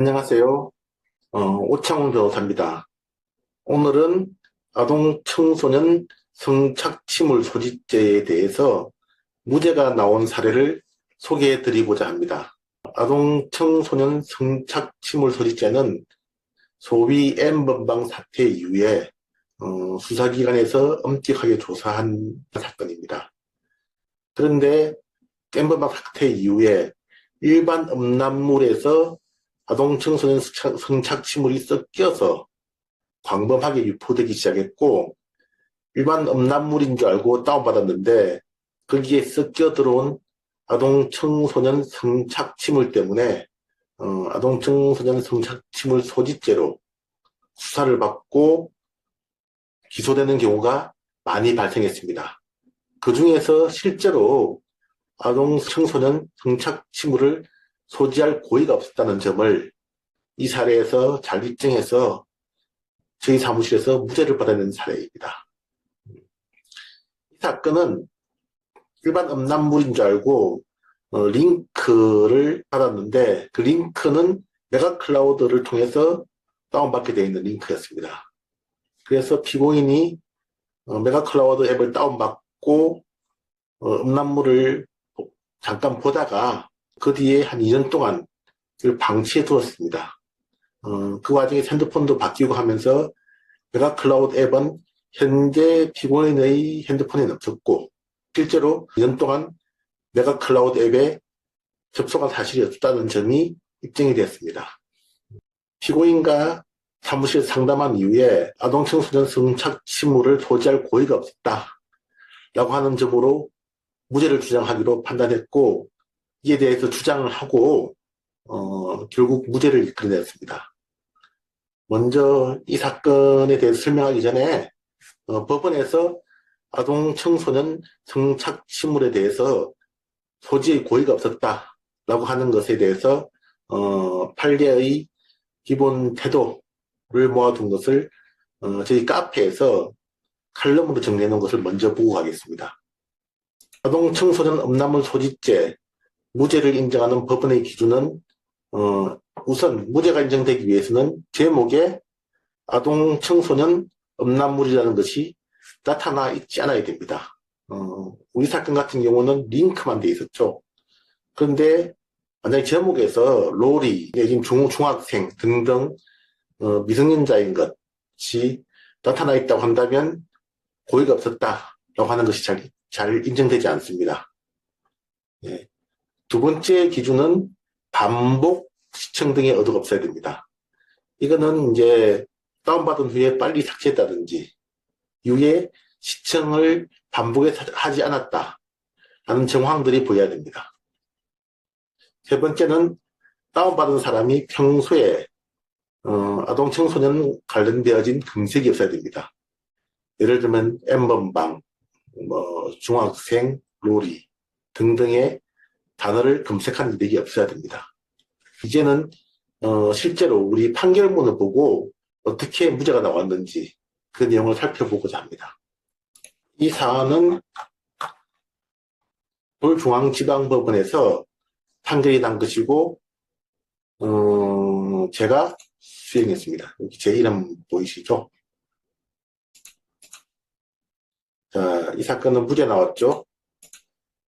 안녕하세요. 어, 오창훈 변호사입니다. 오늘은 아동 청소년 성착취물 소지죄에 대해서 무죄가 나온 사례를 소개해 드리고자 합니다. 아동 청소년 성착취물 소지죄는 소위 M번방 사태 이후에 어, 수사기관에서 엄격하게 조사한 사건입니다. 그런데 M번방 사태 이후에 일반 음란물에서 아동 청소년 성착취물이 섞여서 광범하게 유포되기 시작했고 일반 음란물인 줄 알고 다운받았는데 거기에 섞여 들어온 아동 청소년 성착취물 때문에 어, 아동 청소년 성착취물 소지죄로 수사를 받고 기소되는 경우가 많이 발생했습니다. 그 중에서 실제로 아동 청소년 성착취물을 소지할 고의가 없었다는 점을 이 사례에서 잘 입증해서 저희 사무실에서 무죄를 받아낸 사례입니다. 이 사건은 일반 음란물인 줄 알고 어, 링크를 받았는데 그 링크는 메가 클라우드를 통해서 다운받게 되어 있는 링크였습니다. 그래서 피고인이 어, 메가 클라우드 앱을 다운받고 어, 음란물을 잠깐 보다가 그 뒤에 한 2년 동안 방치해 두었습니다. 어, 그 와중에 핸드폰도 바뀌고 하면서 메가 클라우드 앱은 현재 피고인의 핸드폰에는 없었고 실제로 2년 동안 메가 클라우드 앱에 접속한 사실이 없다는 점이 입증이 되었습니다. 피고인과 사무실 상담한 이후에 아동 청소년 성착취물을 소지할 고의가 없었다. 라고 하는 점으로 무죄를 주장하기로 판단했고 이에 대해서 주장을 하고 어, 결국 무죄를 이끌어냈습니다. 먼저 이 사건에 대해서 설명하기 전에 어, 법원에서 아동 청소년 성착취물에 대해서 소지의 고의가 없었다라고 하는 것에 대해서 어, 판례의 기본 태도를 모아둔 것을 어, 저희 카페에서 칼럼으로 정리해 놓은 것을 먼저 보고 가겠습니다. 아동 청소년 음란물 소지죄 무죄를 인정하는 법원의 기준은 어, 우선 무죄가 인정되기 위해서는 제목에 아동 청소년 음란물이라는 것이 나타나 있지 않아야 됩니다. 어, 우리 사건 같은 경우는 링크만 돼 있었죠. 그런데 만약에 제목에서 롤이 내지 중, 중학생 등등 어, 미성년자인 것이 나타나 있다고 한다면 고의가 없었다라고 하는 것이 잘, 잘 인정되지 않습니다. 예. 두 번째 기준은 반복 시청 등의 의도가 없어야 됩니다. 이거는 이제 다운받은 후에 빨리 삭제했다든지 이후에 시청을 반복해서 하지 않았다 라는 정황들이 보여야 됩니다. 세 번째는 다운받은 사람이 평소에 어, 아동 청소년 관련되어진 검색이 없어야 됩니다. 예를 들면 엠번방, 뭐 중학생, 로리 등등의 단어를 검색한 일이 없어야 됩니다. 이제는 어, 실제로 우리 판결문을 보고 어떻게 무죄가 나왔는지 그 내용을 살펴보고자 합니다. 이 사안은 서울중앙지방법원에서 판결이 난 것이고 어, 제가 수행했습니다. 여기 제 이름 보이시죠? 자, 이 사건은 무죄 나왔죠?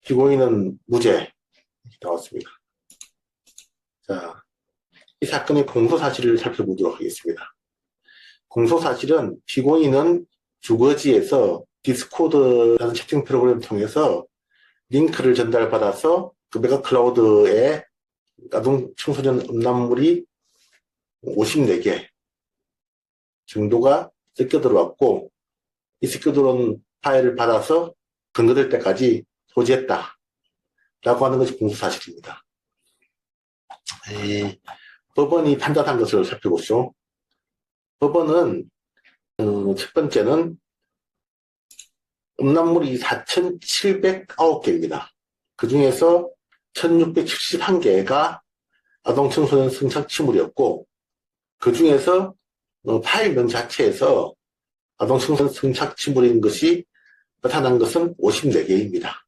피고인은 무죄, 나왔습니다. 자, 이 사건의 공소사실을 살펴보도록 하겠습니다. 공소사실은 피고인은 주거지에서 디스코드라는 채팅 프로그램을 통해서 링크를 전달받아서 그 메가클라우드에 아동 청소년 음란물이 54개 정도가 섞여 들어왔고 이 섞여 들어온 파일을 받아서 근거될 때까지 소지했다. 라고 하는 것이 공소사실입니다. 에, 법원이 판단한 것을 살펴보죠. 법원은 어, 첫 번째는 음란물이 4,709개입니다. 그 중에서 1,671개가 아동 청소년 성착취물이었고 그 중에서 어, 파일명 자체에서 아동 청소년 성착취물인 것이 나타난 것은 54개입니다.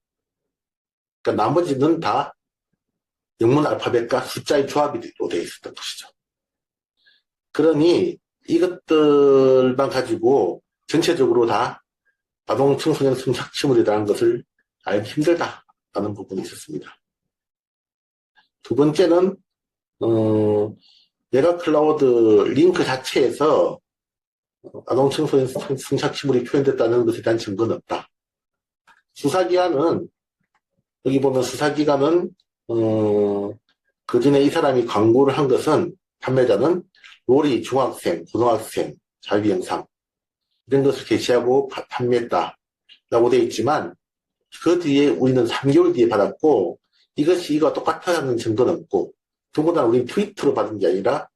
그러니까 나머지는 다 영문 알파벳과 숫자의 조합이 되어 있었던 것이죠. 그러니 이것들만 가지고 전체적으로 다 아동 청소년 성착취물이라는 것을 알기 힘들다라는 부분이 있었습니다. 두 번째는 어, 메가 클라우드 링크 자체에서 아동 청소년 성- 성착취물이 표현됐다는 것에 대한 증거는 없다. 수사기관은 여기 보면 수사기관은 어, 그 전에 이 사람이 광고를 한 것은 판매자는 로리 중학생, 고등학생, 자유 영상 이런 것을 게시하고 파- 판매했다 라고 되어 있지만 그 뒤에 우리는 3개월 뒤에 받았고 이것이 이거 똑같다는 증거는 없고 더군다나 우리는 트위터로 받은 게 아니라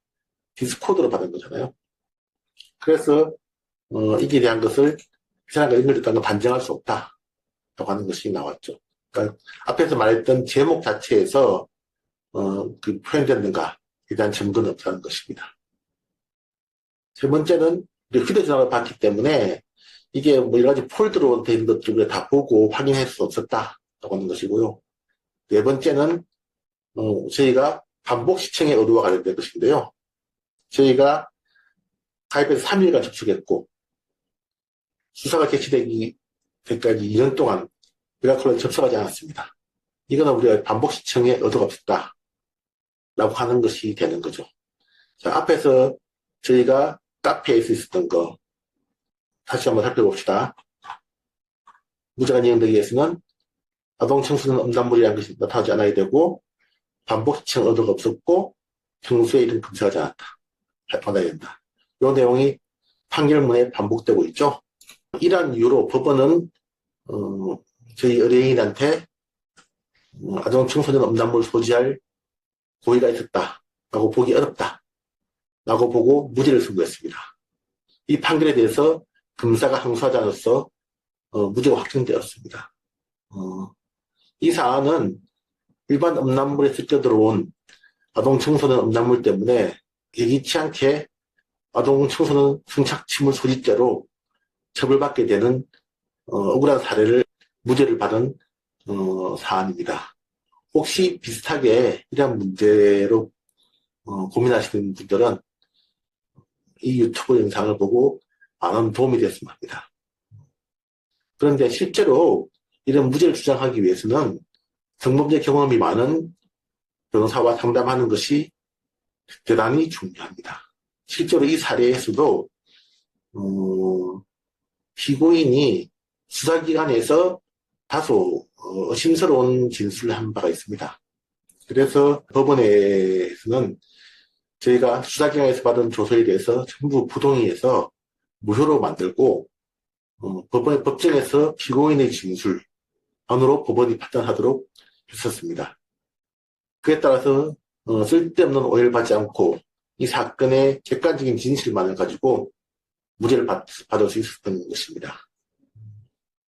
디스코드로 받은 거잖아요. 그래서 어, 이게 대한 것을 이 사람과 연결됐다는 걸 반증할 수 없다 라고 하는 것이 나왔죠. 그러니까 앞에서 말했던 제목 자체에서 어, 그 표현됐는가에 대한 증거는 없다는 것입니다. 세 번째는 휴대전화를 봤기 때문에 이게 뭐 여러 가지 폴더로 된 것들을 다 보고 확인할 수 없었다라고 하는 것이고요. 네 번째는 어, 저희가 반복 시청의 의도와 관련된 것인데요. 저희가 가입해서 3일간 접촉했고 수사가 개시되기 때까지 2년 동안 미라클로 접속하지 않았습니다. 이거는 우리가 반복 시청의 의도가 없었다. 라고 하는 것이 되는 거죠. 자, 앞에서 저희가 카페에서 있었던 거 다시 한번 살펴봅시다. 무죄가 인정되기 위해서는 아동 청소년 음란물이라는 것이 나타나지 않아야 되고 반복 시청 의도가 없었고 평소에 이런 검색하지 않았다. 받아야 된다. 이 내용이 판결문에 반복되고 있죠. 이러한 이유로 법원은 어, 저희 의뢰인한테 어, 아동 청소년 음란물 소지할 고의가 있었다라고 보기 어렵다. 라고 보고 무죄를 선고했습니다. 이 판결에 대해서 검사가 항소하지 않아서 어, 무죄가 확정되었습니다. 어, 이 사안은 일반 음란물에 섞여 들어온 아동 청소년 음란물 때문에 예기치 않게 아동 청소년 성착취물 소지죄로 처벌받게 되는 어, 억울한 사례를 무죄를 받은 어, 사안입니다. 혹시 비슷하게 이러한 문제로 어, 고민하시는 분들은 이 유튜브 영상을 보고 많은 도움이 됐으면 합니다. 그런데 실제로 이런 무죄를 주장하기 위해서는 성범죄 경험이 많은 변호사와 상담하는 것이 대단히 중요합니다. 실제로 이 사례에서도 어, 피고인이 수사기관에서 다소 어, 의심스러운 진술을 한 바가 있습니다. 그래서 법원에서는 저희가 수사기관에서 받은 조서에 대해서 전부 부동의해서 무효로 만들고 어, 법원 법정에서 피고인의 진술 안으로 법원이 판단하도록 했었습니다. 그에 따라서 어, 쓸데없는 오해를 받지 않고 이 사건의 객관적인 진실만을 가지고 무죄를 받, 받을 수 있었던 것입니다.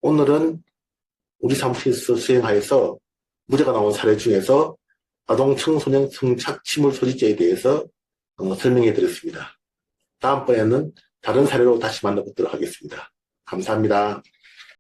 오늘은 우리 사무실에서 수행하여서 무죄가 나온 사례 중에서 아동 청소년 성착취물 소지죄에 대해서 어, 설명해 드렸습니다. 다음번에는 다른 사례로 다시 만나보도록 하겠습니다. 감사합니다.